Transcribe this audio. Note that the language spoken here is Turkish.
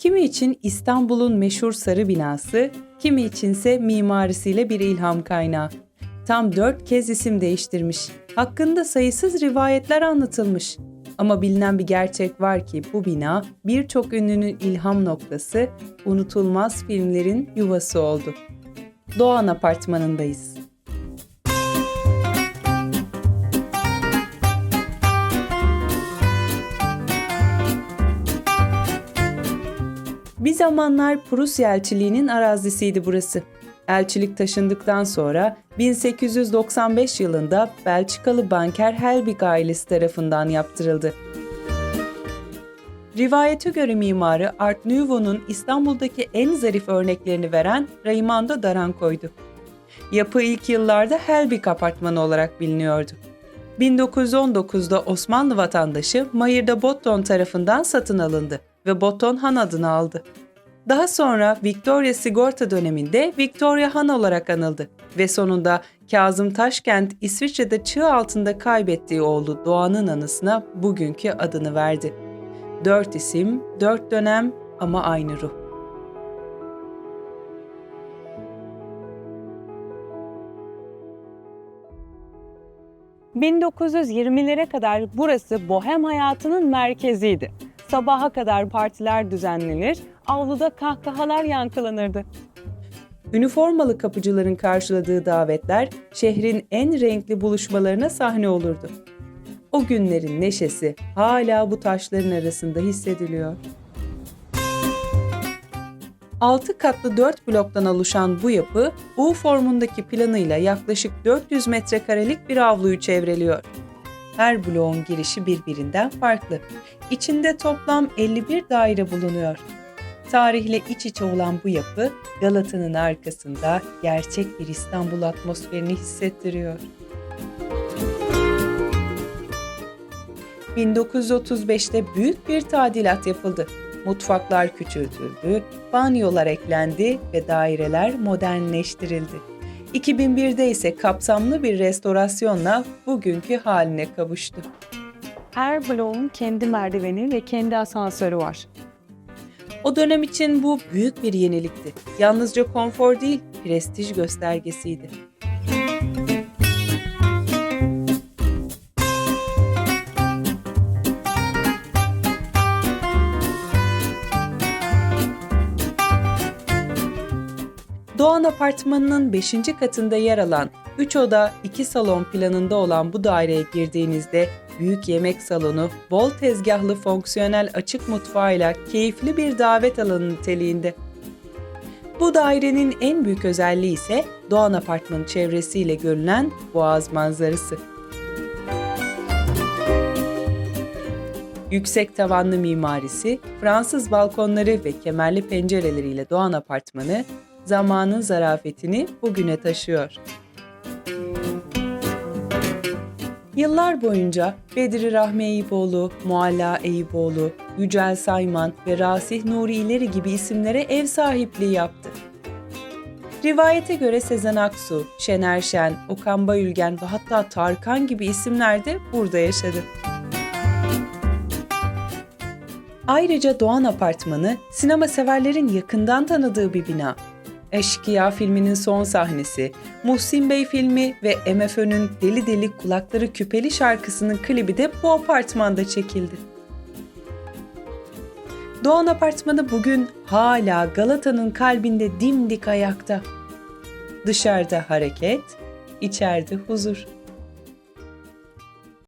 Kimi için İstanbul'un meşhur sarı binası, kimi içinse mimarisiyle bir ilham kaynağı. Tam dört kez isim değiştirmiş. Hakkında sayısız rivayetler anlatılmış. Ama bilinen bir gerçek var ki bu bina birçok ünlünün ilham noktası, unutulmaz filmlerin yuvası oldu. Doğan Apartmanı'ndayız. Zamanlar Prusya elçiliğinin arazisiydi burası. Elçilik taşındıktan sonra 1895 yılında Belçikalı banker Helbig ailesi tarafından yaptırıldı. Rivayete göre mimarı Art Nouveau'nun İstanbul'daki en zarif örneklerini veren Raimondo Daranco'ydu. Yapı ilk yıllarda Helbig Apartmanı olarak biliniyordu. 1919'da Osmanlı vatandaşı Mayır'da Botton tarafından satın alındı ve Botton Han adını aldı. Daha sonra Victoria Sigorta döneminde Victoria Han olarak anıldı ve sonunda Kazım Taşkent İsviçre'de çığ altında kaybettiği oğlu Doğan'ın anısına bugünkü adını verdi. Dört isim, dört dönem ama aynı ruh. ...1920'lere kadar burası bohem hayatının merkeziydi. Sabaha kadar partiler düzenlenir, avluda kahkahalar yankılanırdı. Üniformalı kapıcıların karşıladığı davetler şehrin en renkli buluşmalarına sahne olurdu. O günlerin neşesi hala bu taşların arasında hissediliyor. Altı katlı dört bloktan oluşan bu yapı, U formundaki planıyla yaklaşık 400 metrekarelik bir avluyu çevreliyor. Her bloğun girişi birbirinden farklı. İçinde toplam 51 daire bulunuyor. Tarihle iç içe olan bu yapı Galata'nın arkasında gerçek bir İstanbul atmosferini hissettiriyor. 1935'te büyük bir tadilat yapıldı. Mutfaklar küçültüldü, banyolar eklendi ve daireler modernleştirildi. 2001'de ise kapsamlı bir restorasyonla bugünkü haline kavuştu. Her bloğun kendi merdiveni ve kendi asansörü var. O dönem için bu büyük bir yenilikti. Yalnızca konfor değil, prestij göstergesiydi. Doğan Apartmanı'nın 5. katında yer alan 3 oda 2 salon planında olan bu daireye girdiğinizde büyük yemek salonu, bol tezgahlı fonksiyonel açık mutfağıyla keyifli bir davet alanı niteliğinde. Bu dairenin en büyük özelliği ise Doğan Apartmanı çevresiyle görülen boğaz manzarası. Yüksek tavanlı mimarisi, Fransız balkonları ve kemerli pencereleriyle Doğan Apartmanı zamanın zarafetini bugüne taşıyor. Yıllar boyunca Bedri Rahmi Eyüboğlu, Mualla Eyüboğlu, Yücel Sayman ve Rasih Nuri İleri gibi isimlere ev sahipliği yaptı. Rivayete göre Sezen Aksu, Şener Şen, Okan Bayülgen ve hatta Tarkan gibi isimler de burada yaşadı. Ayrıca Doğan Apartmanı, sinema severlerin yakından tanıdığı bir bina. Eşkıya filminin son sahnesi, Muhsin Bey filmi ve MFÖ'nün Deli Deli Kulakları Küpeli şarkısının klibi de bu apartmanda çekildi. Doğan Apartmanı bugün hala Galata'nın kalbinde dimdik ayakta. Dışarıda hareket, içeride huzur.